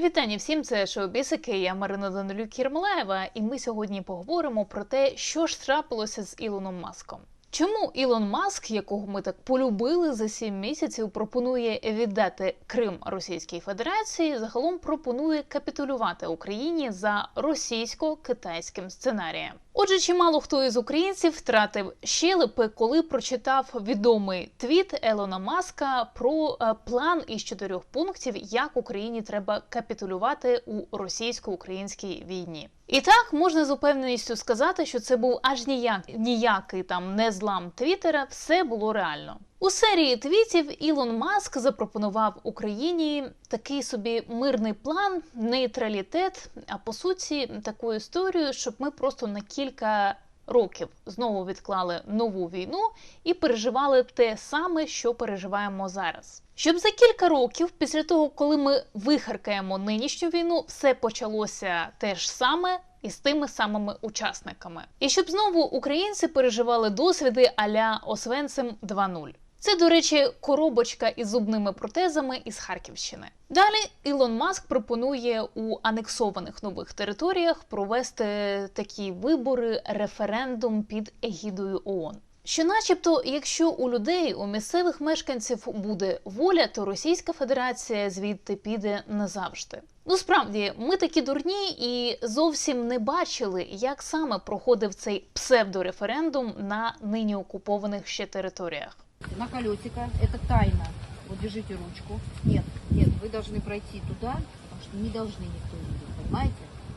Вітання всім, це шоу Бісики. Я Марина Данилюк Кірмалаєва, і ми сьогодні поговоримо про те, що ж трапилося з Ілоном Маском. Чому Ілон Маск, якого ми так полюбили за сім місяців, пропонує віддати Крим Російській Федерації, загалом пропонує капітулювати Україні за російсько-китайським сценарієм. Отже, чимало хто із українців втратив щелепи, коли прочитав відомий твіт Елона Маска про е, план із чотирьох пунктів, як Україні треба капітулювати у російсько-українській війні. І так можна з упевненістю сказати, що це був аж ніяк ніякий там не злам Твіттера, все було реально. У серії твітів Ілон Маск запропонував Україні такий собі мирний план, нейтралітет, а по суті таку історію, щоб ми просто на кілька років знову відклали нову війну і переживали те саме, що переживаємо зараз. Щоб за кілька років, після того, коли ми вихаркаємо нинішню війну, все почалося те ж саме. І з тими самими учасниками, і щоб знову українці переживали досвіди аля Освенцим 2.0. Це, до речі, коробочка із зубними протезами із Харківщини. Далі Ілон Маск пропонує у анексованих нових територіях провести такі вибори, референдум під егідою ООН. Що, начебто, якщо у людей, у місцевих мешканців буде воля, то Російська Федерація звідти піде назавжди. Ну справді, ми такі дурні і зовсім не бачили, як саме проходив цей псевдореферендум на нині окупованих ще територіях. На колесико. Это тайна. Вот держите ручку. Нет, нет, вы должны пройти туда, потому что не должны никто видеть, понимаете?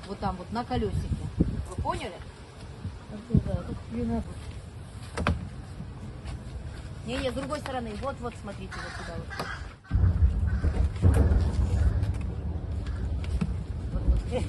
Вот там вот на колесике. Вы поняли? Не, не, с другой стороны. Вот, вот, смотрите, вот сюда вот. Вот, вот.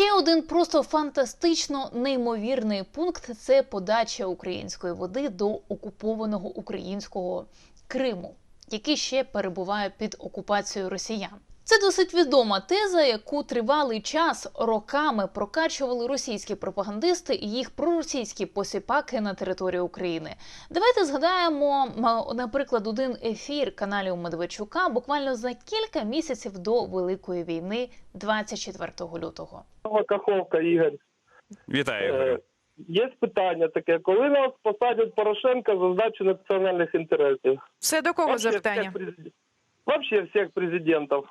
Ще один просто фантастично неймовірний пункт це подача української води до окупованого українського Криму, який ще перебуває під окупацією росіян. Це досить відома теза, яку тривалий час роками прокачували російські пропагандисти і їх проросійські посіпаки на території України. Давайте згадаємо, наприклад, один ефір каналів Медведчука буквально за кілька місяців до Великої війни, 24 лютого. Каховка, Ігор. Вітаю, Е, Ігорю. Є питання таке, коли нас посадять Порошенка за здачу національних інтересів? Це до кого запитання? Вообще всіх президентів.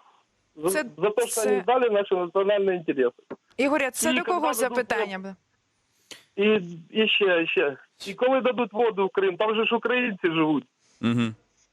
За, Це- за те, що це- вони здали наші національні інтереси. Ігоря, це І до кого запитання? запитання? І, і ще, і ще. І коли дадуть воду в Крим, там же ж українці живуть. Угу.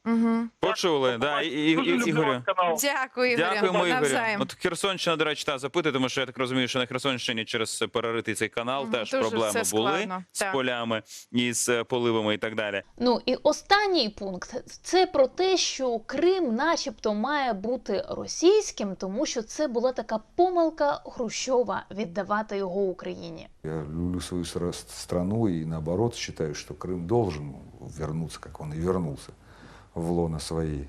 Угу. Почули, да, і, і, і, Ігорю. Дякую, Ігоря. Дякуємо, Ігорю. Навзаєм. От Херсонщина, до речі, та запитує, тому що я так розумію, що на Херсонщині через переритий цей канал Мгм, теж дуже проблеми все були складно, з так. полями і з е, поливами і так далі. Ну і останній пункт це про те, що Крим, начебто, має бути російським, тому що це була така помилка Хрущова віддавати його Україні. Я люблю свою сра- страну и наоборот считаю, что Крым должен вернуться, как он и вернулся, в лона свої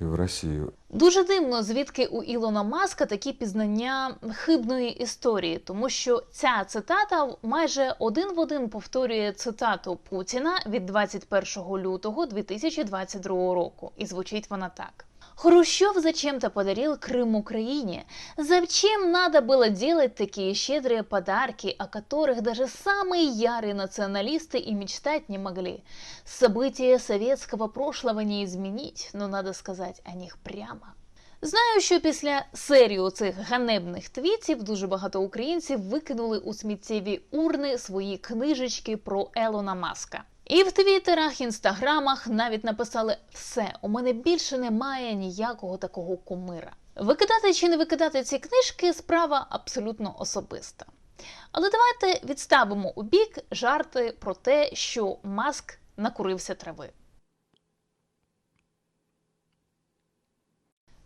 і в Росію. Дуже дивно, звідки у Ілона Маска такі пізнання хибної історії, тому що ця цитата майже один в один повторює цитату Путіна від 21 лютого 2022 року, і звучить вона так. Хрущев зачем-то подарил Крым Украине. Зачем надо было делать такие щедрые подарки, о которых даже самые ярые националисты и мечтать не могли? События советского прошлого не изменить, но надо сказать о них прямо. Знаю, що після серії цих ганебних твітів дуже багато українців викинули у сміттєві урни свої книжечки про Елона Маска. І в твіттерах, інстаграмах навіть написали все, у мене більше немає ніякого такого кумира. Викидати чи не викидати ці книжки справа абсолютно особиста. Але давайте відставимо у бік жарти про те, що Маск накурився трави.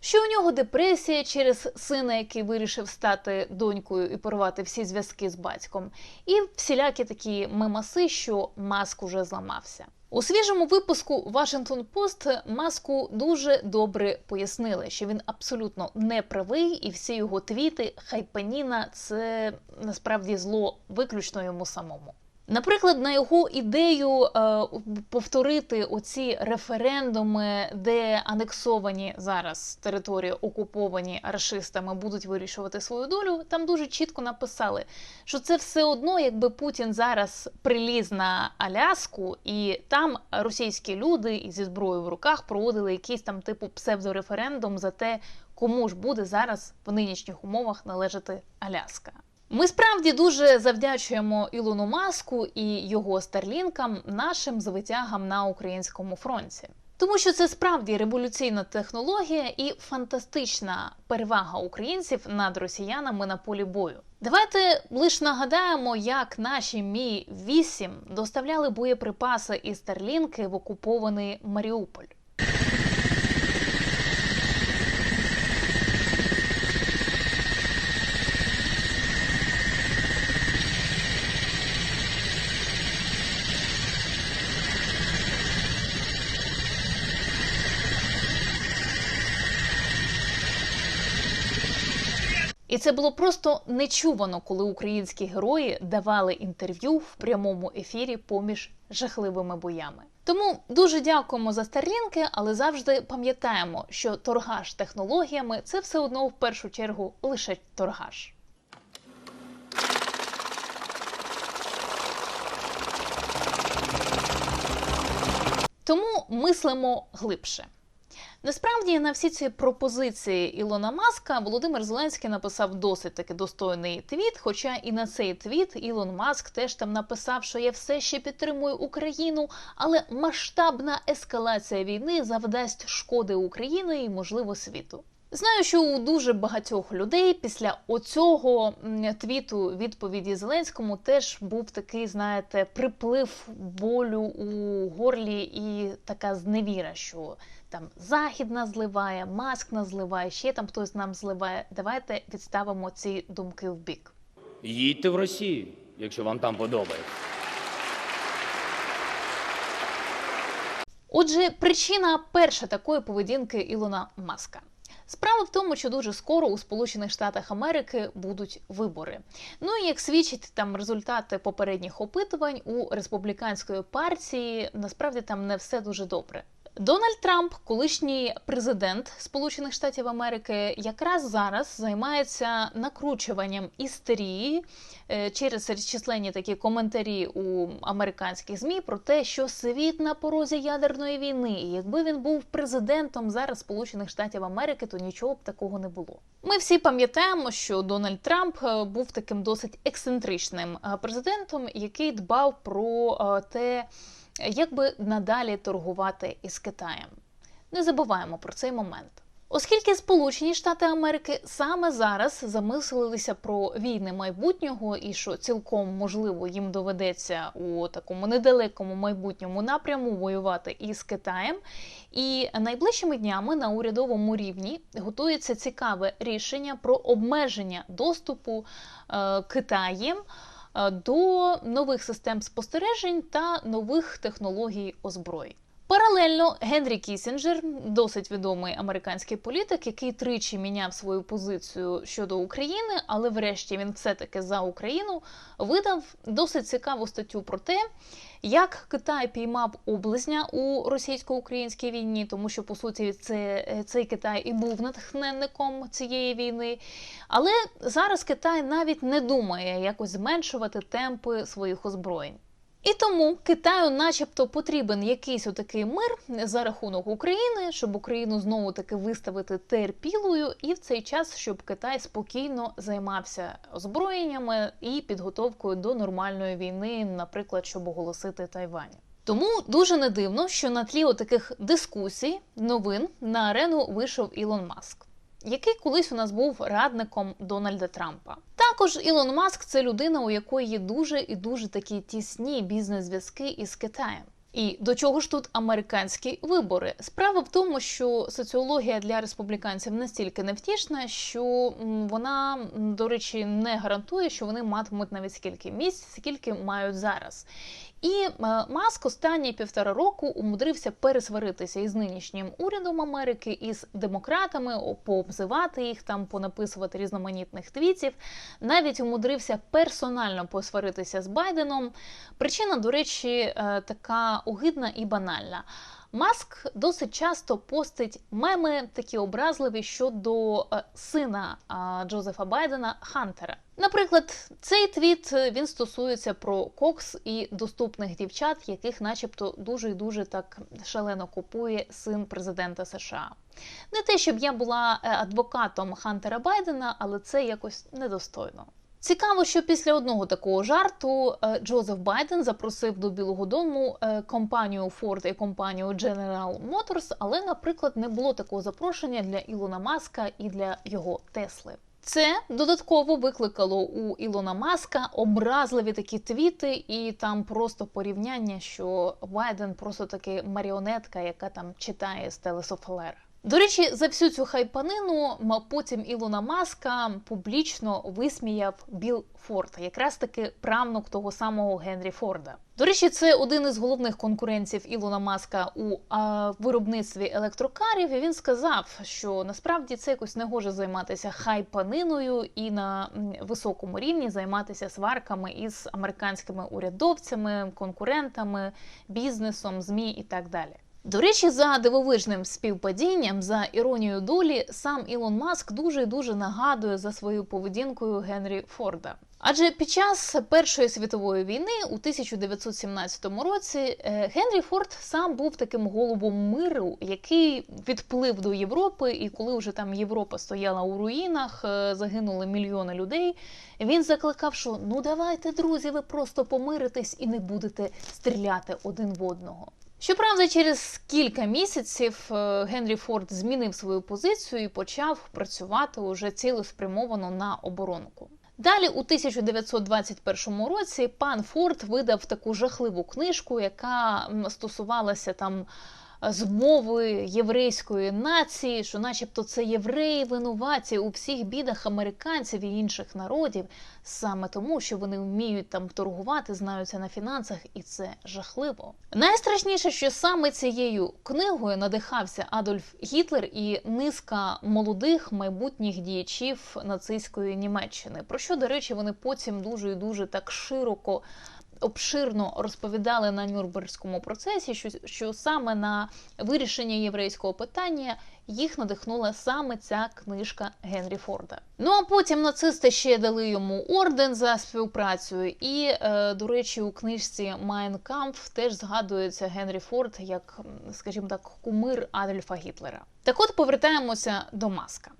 Що у нього депресія через сина, який вирішив стати донькою і порвати всі зв'язки з батьком, і всілякі такі мемаси, що маск уже зламався. У свіжому випуску Washington Post маску дуже добре пояснили, що він абсолютно не правий, і всі його твіти хайпаніна це насправді зло виключно йому самому. Наприклад, на його ідею е, повторити оці референдуми, де анексовані зараз території, окуповані рашистами, будуть вирішувати свою долю. Там дуже чітко написали, що це все одно, якби Путін зараз приліз на Аляску, і там російські люди зі зброєю в руках проводили якийсь там типу псевдореферендум за те, кому ж буде зараз в нинішніх умовах належати Аляска. Ми справді дуже завдячуємо Ілону Маску і його старлінкам нашим звитягам на українському фронті. Тому що це справді революційна технологія і фантастична перевага українців над росіянами на полі бою. Давайте лише нагадаємо, як наші мі 8 доставляли боєприпаси і старлінки в окупований Маріуполь. Це було просто нечувано, коли українські герої давали інтерв'ю в прямому ефірі поміж жахливими боями. Тому дуже дякуємо за старлінки, але завжди пам'ятаємо, що торгаш технологіями це все одно в першу чергу лише торгаш. Тому мислимо глибше. Насправді на всі ці пропозиції Ілона Маска Володимир Зеленський написав досить таки достойний твіт. Хоча і на цей твіт Ілон Маск теж там написав, що я все ще підтримую Україну, але масштабна ескалація війни завдасть шкоди Україні і, можливо, світу. Знаю, що у дуже багатьох людей після оцього твіту відповіді Зеленському теж був такий, знаєте, приплив болю у горлі і така зневіра, що там Захід нас зливає, Маск нас зливає, ще там хтось нам зливає. Давайте відставимо ці думки в бік. Їдьте в Росію, якщо вам там подобається. Отже, причина перша такої поведінки Ілона Маска. Справа в тому, що дуже скоро у Сполучених Штатах Америки будуть вибори. Ну і як свідчать там результати попередніх опитувань у республіканської партії, насправді там не все дуже добре. Дональд Трамп, колишній президент Сполучених Штатів Америки, якраз зараз займається накручуванням істерії е, через численні такі коментарі у американських змі про те, що світ на порозі ядерної війни. І якби він був президентом зараз Сполучених Штатів Америки, то нічого б такого не було. Ми всі пам'ятаємо, що Дональд Трамп е, був таким досить ексцентричним е, президентом, який дбав про те як би надалі торгувати із Китаєм. Не забуваємо про цей момент. Оскільки Сполучені Штати Америки саме зараз замислилися про війни майбутнього, і що цілком можливо їм доведеться у такому недалекому майбутньому напряму воювати із Китаєм, і найближчими днями на урядовому рівні готується цікаве рішення про обмеження доступу е, Китаєм до нових систем спостережень та нових технологій озброєнь. Паралельно Генрі Кісінджер, досить відомий американський політик, який тричі міняв свою позицію щодо України, але врешті він все-таки за Україну видав досить цікаву статтю про те, як Китай піймав облизня у російсько-українській війні, тому що по суті це, цей Китай і був натхненником цієї війни. Але зараз Китай навіть не думає якось зменшувати темпи своїх озброєнь. І тому Китаю, начебто, потрібен якийсь отакий мир за рахунок України, щоб Україну знову таки виставити терпілою, і в цей час, щоб Китай спокійно займався озброєннями і підготовкою до нормальної війни, наприклад, щоб оголосити Тайвань. Тому дуже не дивно, що на тлі отаких дискусій, новин на арену вийшов Ілон Маск який колись у нас був радником Дональда Трампа. Також Ілон Маск це людина, у якої є дуже і дуже такі тісні бізнес-зв'язки із Китаєм. І до чого ж тут американські вибори? Справа в тому, що соціологія для республіканців настільки невтішна, що вона, до речі, не гарантує, що вони матимуть навіть скільки місць, скільки мають зараз. І е, Маск останні півтора року умудрився пересваритися із нинішнім урядом Америки, із демократами, пообзивати їх там, понаписувати різноманітних твітів. Навіть умудрився персонально посваритися з Байденом. Причина, до речі, е, огидна і банальна. Маск досить часто постить меми такі образливі щодо е, сина Джозефа Байдена Хантера. Наприклад, цей твіт е, він стосується про кокс і доступних дівчат, яких, начебто, дуже і дуже так шалено купує син президента США. Не те, щоб я була е, адвокатом Хантера Байдена, але це якось недостойно. Цікаво, що після одного такого жарту е, Джозеф Байден запросив до Білого Дому е, компанію Ford і компанію General Motors, але, наприклад, не було такого запрошення для Ілона Маска і для його Тесли. Це додатково викликало у Ілона Маска образливі такі твіти, і там просто порівняння, що Байден просто таки маріонетка, яка там читає з телесофлера. До речі, за всю цю хайпанину потім Ілона Маска публічно висміяв Біл Форд, якраз таки правнук того самого Генрі Форда. До речі, це один із головних конкурентів Ілона Маска у а, виробництві електрокарів. І він сказав, що насправді це якось не гоже займатися хайпаниною і на високому рівні займатися сварками із американськими урядовцями, конкурентами, бізнесом, змі і так далі. До речі, за дивовижним співпадінням, за іронією долі, сам Ілон Маск дуже і дуже нагадує за свою поведінкою Генрі Форда. Адже під час Першої світової війни у 1917 році е, Генрі Форд сам був таким голубом миру, який відплив до Європи, і коли вже там Європа стояла у руїнах, е, загинули мільйони людей. Він закликав, що ну давайте, друзі, ви просто помиритесь і не будете стріляти один в одного. Щоправда, через кілька місяців е, Генрі Форд змінив свою позицію і почав працювати уже цілеспрямовано на оборонку. Далі, у 1921 році, пан Форд видав таку жахливу книжку, яка стосувалася там е, змови єврейської нації, що, начебто, це євреї винуваті у всіх бідах американців і інших народів, саме тому, що вони вміють там торгувати, знаються на фінансах, і це жахливо. Найстрашніше, що саме цією книгою надихався Адольф Гітлер і низка молодих майбутніх діячів нацистської Німеччини. Про що, до речі, вони потім дуже і дуже так широко. Обширно розповідали на Нюрнберзькому процесі, що, що саме на вирішення єврейського питання їх надихнула саме ця книжка Генрі Форда. Ну а потім нацисти ще дали йому орден за співпрацю. І, е, до речі, у книжці Майн Кампф теж згадується Генрі Форд як, скажімо так, кумир Адольфа Гітлера. Так от повертаємося до Маска.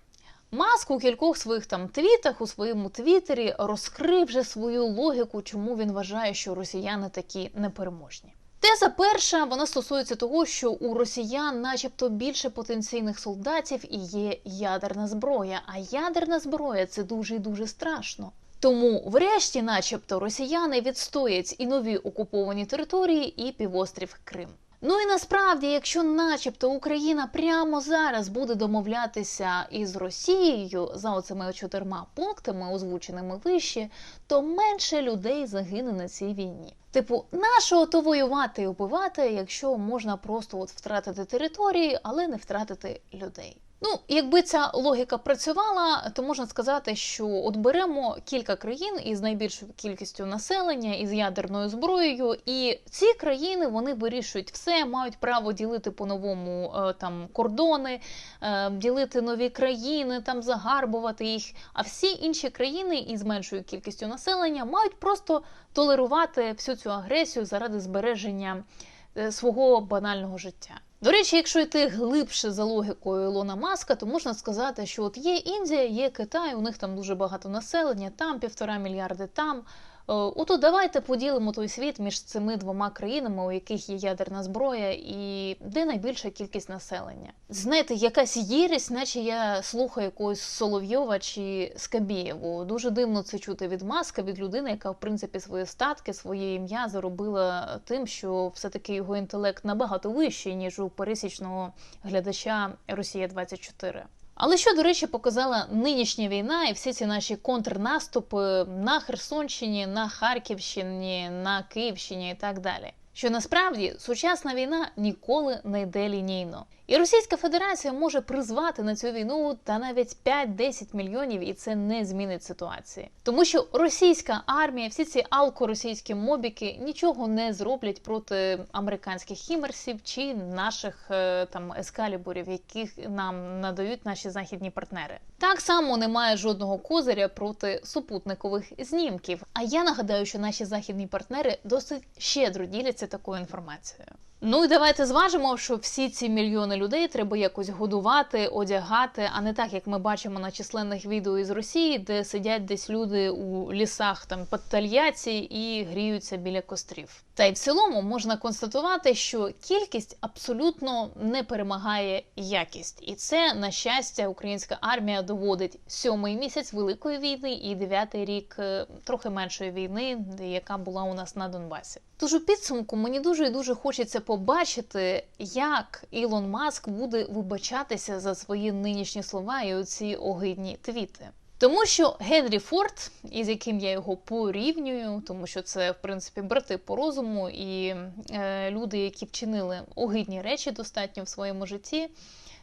Маск у кількох своїх там твітах у своєму твіттері розкрив вже свою логіку, чому він вважає, що росіяни такі непереможні. Теза перша вона стосується того, що у росіян, начебто, більше потенційних солдатів і є ядерна зброя. А ядерна зброя це дуже і дуже страшно. Тому, врешті, начебто, росіяни відстоять і нові окуповані території, і півострів Крим. Ну і насправді, якщо, начебто, Україна прямо зараз буде домовлятися із Росією за оцими чотирма пунктами, озвученими вище, то менше людей загине на цій війні. Типу, нашого то воювати і убивати, якщо можна просто от втратити території, але не втратити людей. Ну, якби ця логіка працювала, то можна сказати, що от беремо кілька країн із найбільшою кількістю населення із ядерною зброєю, і ці країни вони вирішують все, мають право ділити по-новому е, там кордони, е, ділити нові країни, там загарбувати їх. А всі інші країни із меншою кількістю населення мають просто толерувати всю цю агресію заради збереження е, свого банального життя. До речі, якщо йти глибше за логікою Ілона Маска, то можна сказати, що от є Індія, є Китай, у них там дуже багато населення, там півтора мільярди, там Ото давайте поділимо той світ між цими двома країнами, у яких є ядерна зброя, і де найбільша кількість населення. Знаєте, якась єресь, наче я слухаю якогось Соловйова чи Скабєєву. Дуже дивно це чути від маска, від людини, яка в принципі свої статки, своє ім'я заробила тим, що все-таки його інтелект набагато вищий, ніж у пересічного глядача Росія 24 але що, до речі, показала нинішня війна і всі ці наші контрнаступи на Херсонщині, на Харківщині, на Київщині і так далі. Що насправді сучасна війна ніколи не йде лінійно. І Російська Федерація може призвати на цю війну та навіть 5-10 мільйонів, і це не змінить ситуації. Тому що російська армія, всі ці алкоросійські мобіки нічого не зроблять проти американських хімерсів чи наших е, там ескалібурів, яких нам надають наші західні партнери. Так само немає жодного козиря проти супутникових знімків. А я нагадаю, що наші західні партнери досить щедро діляться такою інформацією. Ну і давайте зважимо, що всі ці мільйони людей треба якось годувати, одягати, а не так, як ми бачимо на численних відео із Росії, де сидять десь люди у лісах там під Тольятті і гріються біля кострів. Та й в цілому можна констатувати, що кількість абсолютно не перемагає якість, і це на щастя українська армія доводить сьомий місяць великої війни і дев'ятий рік е, трохи меншої війни, яка була у нас на Донбасі. Тож у підсумку мені дуже і дуже хочеться побачити, як Ілон Маск буде вибачатися за свої нинішні слова і оці огидні твіти. Тому що Генрі Форд, із яким я його порівнюю, тому що це в принципі брати по розуму і е, люди, які вчинили огидні речі достатньо в своєму житті.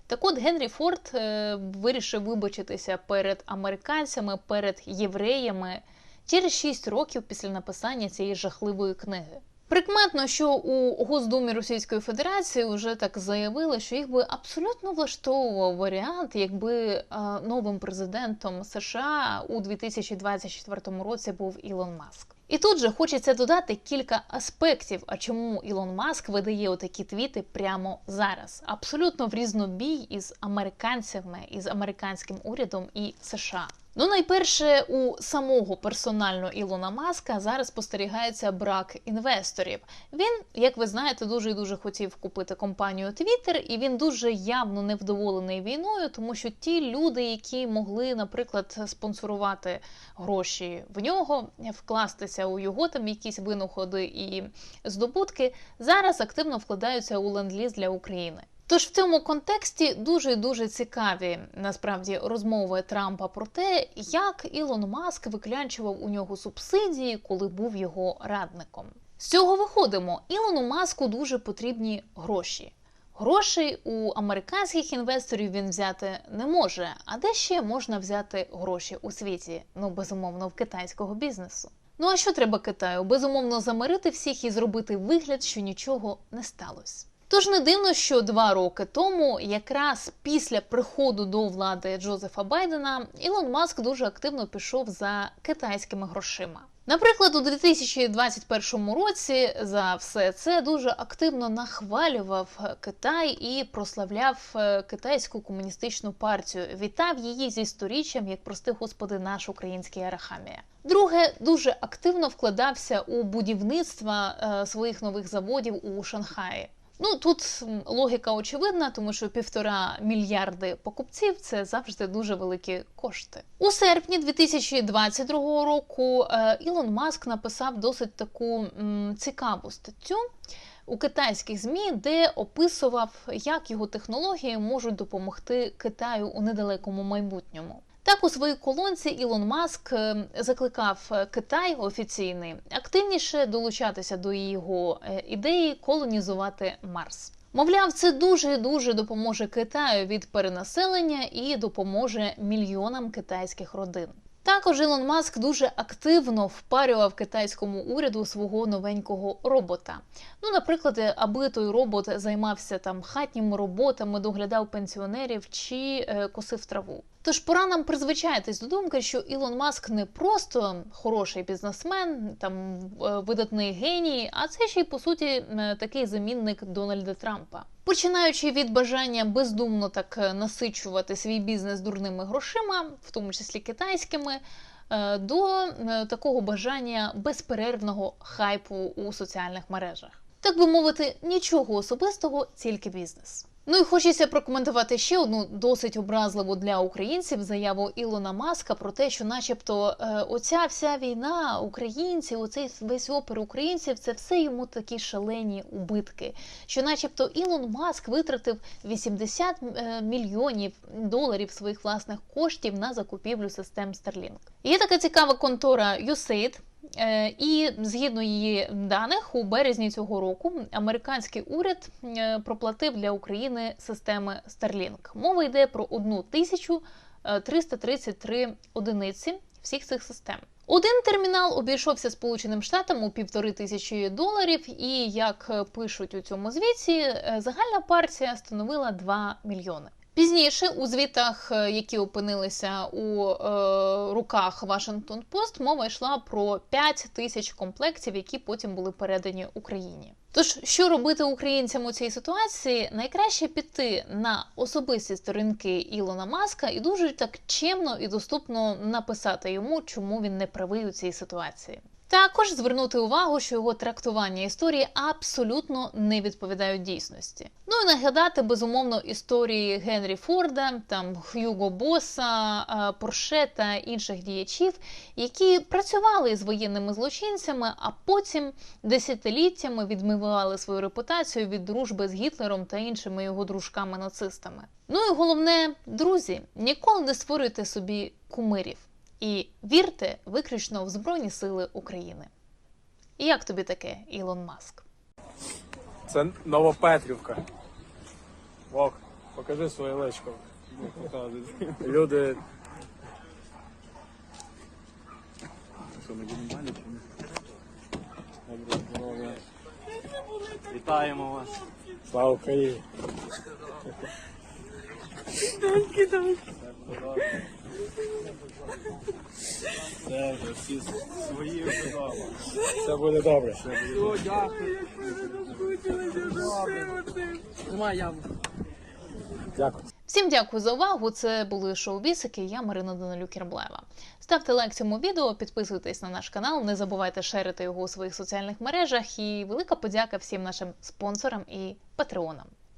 Так от Генрі Форд е, вирішив вибачитися перед американцями, перед євреями через 6 років після написання цієї жахливої книги. Прикметно, що у Госдумі Російської Федерації вже так заявили, що їх би абсолютно влаштовував варіант, якби е, новим президентом США у 2024 році був Ілон Маск. І тут же хочеться додати кілька аспектів, а чому Ілон Маск видає отакі твіти прямо зараз, абсолютно в різнобій із американцями, із американським урядом і США. Ну, найперше, у самого персонально Ілона Маска зараз спостерігається брак інвесторів. Він, як ви знаєте, дуже і дуже хотів купити компанію Twitter, і він дуже явно невдоволений війною, тому що ті люди, які могли, наприклад, спонсорувати гроші в нього, вкластися у його там якісь винаходи і здобутки, зараз активно вкладаються у ленд-ліз для України. Тож в цьому контексті дуже дуже цікаві насправді розмови Трампа про те, як Ілон Маск виклянчував у нього субсидії, коли був його радником. З цього виходимо. Ілону Маску дуже потрібні гроші. Грошей у американських інвесторів він взяти не може. А де ще можна взяти гроші у світі? Ну безумовно, в китайського бізнесу. Ну а що треба Китаю? Безумовно, замирити всіх і зробити вигляд, що нічого не сталося. Тож не дивно, що два роки тому, якраз після приходу до влади Джозефа Байдена, Ілон Маск дуже активно пішов за китайськими грошима. Наприклад, у 2021 році за все це дуже активно нахвалював Китай і прославляв е, китайську комуністичну партію. Вітав її зі сторіччям, як прости господи, наш український Арахамія. Друге, дуже активно вкладався у будівництво е, своїх нових заводів у Шанхаї. Ну тут логіка очевидна, тому що півтора мільярди покупців це завжди дуже великі кошти. У серпні 2022 року е, Ілон Маск написав досить таку цікаву статтю. У китайських змі, де описував, як його технології можуть допомогти Китаю у недалекому майбутньому. Так, у своїй колонці Ілон Маск е, закликав Китай офіційний активніше долучатися до його е, ідеї колонізувати Марс. Мовляв, це дуже дуже допоможе Китаю від перенаселення і допоможе мільйонам китайських родин. Також Ілон Маск дуже активно впарював китайському уряду свого новенького робота. Ну, наприклад, аби той робот займався там хатніми роботами, доглядав пенсіонерів чи е, косив траву. Тож пора нам призвичаїтись до думки, що Ілон Маск не просто хороший бізнесмен, там е, видатний геній, а це ще й по суті е, такий замінник Дональда Трампа. Починаючи від бажання бездумно так насичувати свій бізнес дурними грошима, в тому числі китайськими, е, до е, такого бажання безперервного хайпу у соціальних мережах. Так би мовити, нічого особистого, тільки бізнес. Ну і хочеться прокоментувати ще одну досить образливу для українців заяву Ілона Маска про те, що, начебто, е, оця вся війна, українці, оцей весь опер українців, це все йому такі шалені убитки. Що, начебто, Ілон Маск витратив 80 е, мільйонів доларів своїх власних коштів на закупівлю систем Starlink. Є така цікава контора USAID, І згідно її даних, у березні цього року американський уряд е, проплатив для України системи Starlink. Мова йде про 1333 одиниці всіх цих систем. Один термінал обійшовся Сполученим Штатам у півтори тисячі доларів, і як е, пишуть у цьому звіті, е, загальна партія становила 2 мільйони. Пізніше у звітах, е, які опинилися у е, руках Washington Post, мова йшла про 5 тисяч комплектів, які потім були передані Україні. Тож, що робити українцям у цій ситуації? Найкраще піти на особисті сторінки Ілона Маска і дуже так чемно і доступно написати йому, чому він не правий у цій ситуації. Також звернути увагу, що його трактування історії абсолютно не відповідають дійсності. Ну і нагадати безумовно історії Генрі Форда, там Х'юго Боса, е, Порше та інших діячів, які працювали з воєнними злочинцями, а потім десятиліттями відмивали свою репутацію від дружби з Гітлером та іншими його дружками-нацистами. Ну і головне, друзі, ніколи не створюйте собі кумирів і вірте виключно в Збройні Сили України. І як тобі таке, Ілон Маск? Це Новопетрівка. Вок, покажи своє личко. Люди. Доброго здоров'я. Вітаємо вас. Слава Україні. Все вже, всі свої вдома. Все буде добре. Все буде Дякую. Всім дякую за увагу. Це були шоу Бісики. Я Марина Данилюк Єрблева. Ставте лайк цьому відео, підписуйтесь на наш канал, не забувайте шерити його у своїх соціальних мережах. І велика подяка всім нашим спонсорам і патреонам.